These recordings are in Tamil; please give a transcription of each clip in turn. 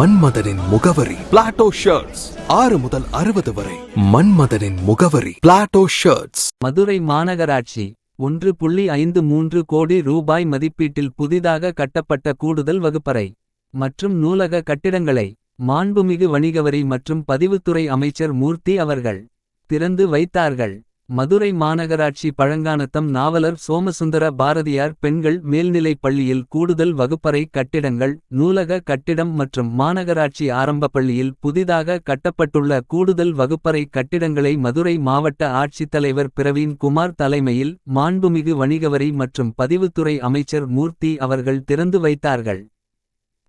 மன்மதனின் முகவரி பிளாட்டோ ஷர்ட்ஸ் ஆறு முதல் அறுபது வரை மன்மதனின் முகவரி பிளாட்டோ ஷர்ட்ஸ் மதுரை மாநகராட்சி ஒன்று புள்ளி ஐந்து மூன்று கோடி ரூபாய் மதிப்பீட்டில் புதிதாக கட்டப்பட்ட கூடுதல் வகுப்பறை மற்றும் நூலக கட்டிடங்களை மாண்புமிகு வணிகவரி மற்றும் பதிவுத்துறை அமைச்சர் மூர்த்தி அவர்கள் திறந்து வைத்தார்கள். மதுரை மாநகராட்சி பழங்கானத்தம் நாவலர் சோமசுந்தர பாரதியார் பெண்கள் மேல்நிலைப் பள்ளியில் கூடுதல் வகுப்பறை கட்டிடங்கள் நூலக கட்டிடம் மற்றும் மாநகராட்சி ஆரம்ப பள்ளியில் புதிதாக கட்டப்பட்டுள்ள கூடுதல் வகுப்பறை கட்டிடங்களை மதுரை மாவட்ட ஆட்சித்தலைவர் பிரவீன் குமார் தலைமையில் மாண்புமிகு வணிகவரி மற்றும் பதிவுத்துறை அமைச்சர் மூர்த்தி அவர்கள் திறந்து வைத்தார்கள்.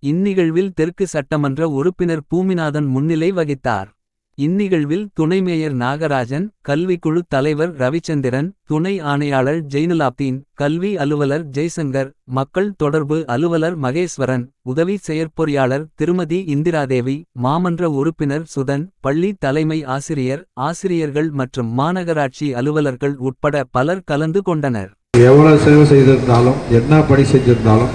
இந்நிகழ்வில் தெற்கு சட்டமன்ற உறுப்பினர் பூமிநாதன் முன்னிலை வகித்தார். இந்நிகழ்வில் துணை மேயர் நாகராஜன் கல்விக்குழு தலைவர் ரவிச்சந்திரன் துணை ஆணையாளர் ஜெய்னுலாப்தீன் கல்வி அலுவலர் ஜெய்சங்கர் மக்கள் தொடர்பு அலுவலர் மகேஸ்வரன் உதவி செயற்பொறியாளர் திருமதி இந்திராதேவி மாமன்ற உறுப்பினர் சுதன் பள்ளி தலைமை ஆசிரியர் ஆசிரியர்கள் மற்றும் மாநகராட்சி அலுவலர்கள் உட்பட பலர் கலந்து கொண்டனர். எவ்வளவு சேவை செய்திருந்தாலும் என்ன பணி செஞ்சிருந்தாலும்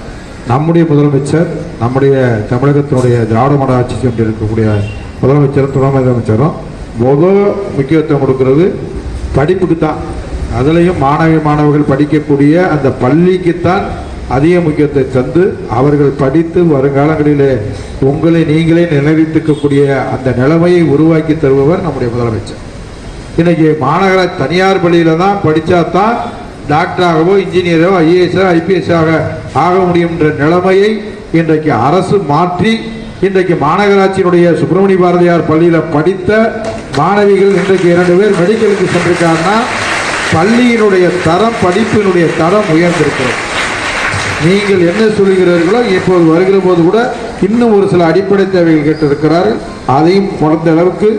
நம்முடைய முதலமைச்சர் நம்முடைய தமிழகத்தினுடைய திராவிட மாநாட்சி கொண்டிருக்கக்கூடிய இருக்கக்கூடிய முதலமைச்சரும் துணை முதலமைச்சரும் முதல் முக்கியத்துவம் கொடுக்கறது. படிப்புக்கு தான் அதுலேயும் மாணவி மாணவர்கள் படிக்கக்கூடிய அந்த பள்ளிக்குத்தான் அதிக முக்கியத்தை தந்து அவர்கள் படித்து வருங்காலங்களிலே உங்களை நீங்களே நிலைநிறுத்திக்கக்கூடிய அந்த நிலைமையை உருவாக்கி தருபவர் நம்முடைய முதலமைச்சர். இன்னைக்கு மாநகர தனியார் பள்ளியில் தான் படித்தா தான் டாக்டராகவோ இன்ஜினியரோ ஐஏஎஸ்ஸோ ஐபிஎஸ்ஸாக ஆக ஆக முடியும் என்ற நிலைமையை இன்றைக்கு அரசு மாற்றி இன்றைக்கு மாநகராட்சியினுடைய சுப்பிரமணிய பாரதியார் பள்ளியில் படித்த மாணவிகள் இன்றைக்கு இரண்டு பேர் மெடிக்கலுக்கு சென்றிருக்காங்கன்னா பள்ளியினுடைய தரம் படிப்பினுடைய தரம் உயர்ந்திருக்கிறது. நீங்கள் என்ன சொல்கிறீர்களோ இப்போது வருகிற போது கூட இன்னும் ஒரு சில அடிப்படை தேவைகள் கேட்டிருக்கிறார்கள். அதையும் குறைந்த அளவுக்கு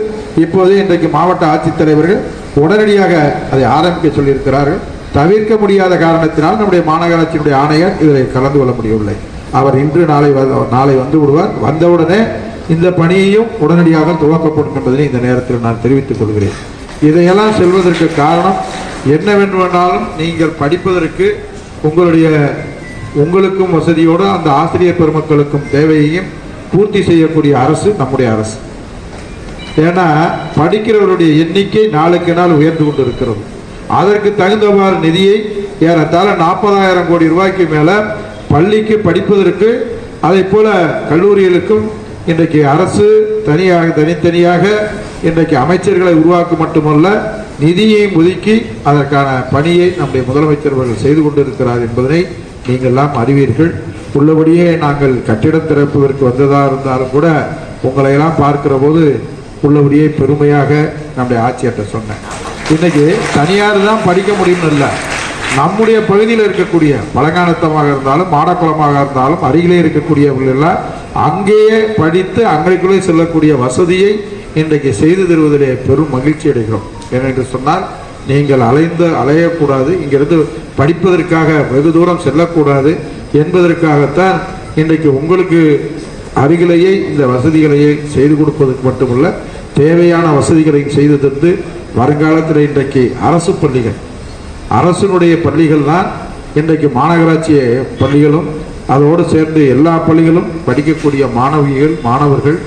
இப்போதே இன்றைக்கு மாவட்ட ஆட்சித்தலைவர்கள் உடனடியாக அதை ஆரம்பிக்க சொல்லியிருக்கிறார்கள். தவிர்க்க முடியாத காரணத்தினால் நம்முடைய மாநகராட்சியினுடைய ஆணையர் இதில் கலந்து கொள்ள முடியவில்லை. அவர் இன்று நாளை வ- நாளை வந்து விடுவார். வந்தவுடனே இந்த பணியையும் உடனடியாக துவக்கப்படும் என்பதனை இந்த நேரத்தில் நான் தெரிவித்துக் கொள்கிறேன். இதையெல்லாம் செல்வதற்கு காரணம் என்னவென்றாலும் நீங்கள் படிப்பதற்கு உங்களுடைய உங்களுக்கும் வசதியோடு அந்த ஆசிரியர் பெருமக்களுக்கும் தேவையையும் பூர்த்தி செய்யக்கூடிய அரசு நம்முடைய அரசு. ஏன்னா படிக்கிறவருடைய எண்ணிக்கை நாளுக்கு நாள் உயர்ந்து கொண்டு இருக்கிறது அதற்கு தகுந்தவாறு நிதியை ஏறத்தாழ நாற்பதாயிரம் கோடி ரூபாய்க்கு மேலே பள்ளிக்கு படிப்பதற்கு அதே போல கல்லூரிகளுக்கும் இன்றைக்கு அரசு தனியாக தனித்தனியாக இன்றைக்கு அமைச்சர்களை உருவாக்க மட்டுமல்ல நிதியையும் ஒதுக்கி அதற்கான பணியை நம்முடைய முதலமைச்சர் அவர்கள் செய்து கொண்டிருக்கிறார் என்பதனை நீங்கள் எல்லாம் அறிவீர்கள். உள்ளபடியே நாங்கள் கட்டிடம் திறப்பதற்கு வந்ததாக இருந்தாலும் கூட உங்களை எல்லாம் பார்க்கிற போது உள்ளபடியே பெருமையாக நம்முடைய ஆட்சியர்கிட்ட சொன்னேன். இன்னைக்கு தனியார் தான் படிக்க முடியும்னு இல்லை. நம்முடைய பகுதியில் இருக்கக்கூடிய பழங்கானத்தமாக இருந்தாலும் மாடக்குளமாக இருந்தாலும் அருகிலே இருக்கக்கூடியவர்களெல்லாம் அங்கேயே படித்து அங்கேக்குள்ளே செல்லக்கூடிய வசதியை இன்றைக்கு செய்து தருவதிலே பெரும் மகிழ்ச்சி அடைகிறோம். ஏனென்று சொன்னால் நீங்கள் அலைந்து அலையக்கூடாது இங்கிருந்து படிப்பதற்காக வெகு தூரம் செல்லக்கூடாது என்பதற்காகத்தான் இன்றைக்கு உங்களுக்கு அருகிலேயே இந்த வசதிகளையே செய்து கொடுப்பதற்கு மட்டுமல்ல தேவையான வசதிகளையும் செய்து தந்து வருங்காலத்தில் இன்றைக்கு அரசு பள்ளிகள் அரசினுடைய பள்ளிகள் தான் இன்றைக்கு மாநகராட்சி பள்ளிகளும் அதோடு சேர்ந்து எல்லா பள்ளிகளும் படிக்கக்கூடிய மாணவிகள் மாணவர்கள்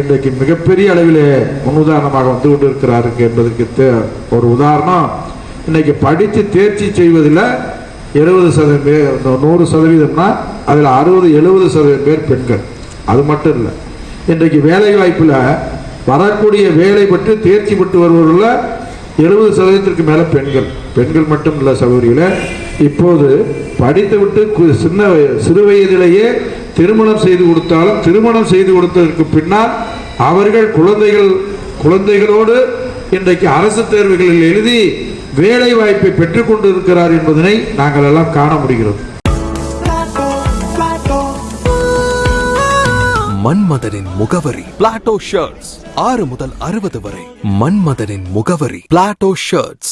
இன்றைக்கு மிகப்பெரிய அளவிலே முன்னுதாரணமாக வந்து கொண்டிருக்கிறார்கள் என்பதற்கு ஒரு உதாரணம். இன்னைக்கு படித்து தேர்ச்சி செய்வதில் எழுபது சதவீதம் பேர் இந்த நூறு சதவீதம்னா அதில் அறுபது எழுபது சதவீதம் பேர் பெண்கள். அது மட்டும் இல்லை. இன்றைக்கு வேலை வாய்ப்பில் வரக்கூடிய வேலை பற்றி தேர்ச்சி பெற்று வருவதில் எழுபது சதவீதத்திற்கு மேலே பெண்கள். பெண்கள் மட்டும் இல்லை சகோதரிகளை இப்போது படித்துவிட்டு கு- சின்ன சிறு வயதிலேயே திருமணம் செய்து கொடுத்தாலும் திருமணம் செய்து கொடுத்ததற்கு பின்னால் அவர்கள் குழந்தைகள் குழந்தைகளோடு இன்றைக்கு அரசு தேர்வுகளில் எழுதி வேலை வாய்ப்பை பெற்றுக் கொண்டிருக்கிறார் என்பதனை நாங்கள் எல்லாம் காண முடிகிறோம் மன்மதனின் முகவரி பிளாட்டோ ஷர்ட்ஸ் ஆறு முதல் அறுபது வரை. மன்மதனின் முகவரி பிளாட்டோ ஷர்ட்ஸ்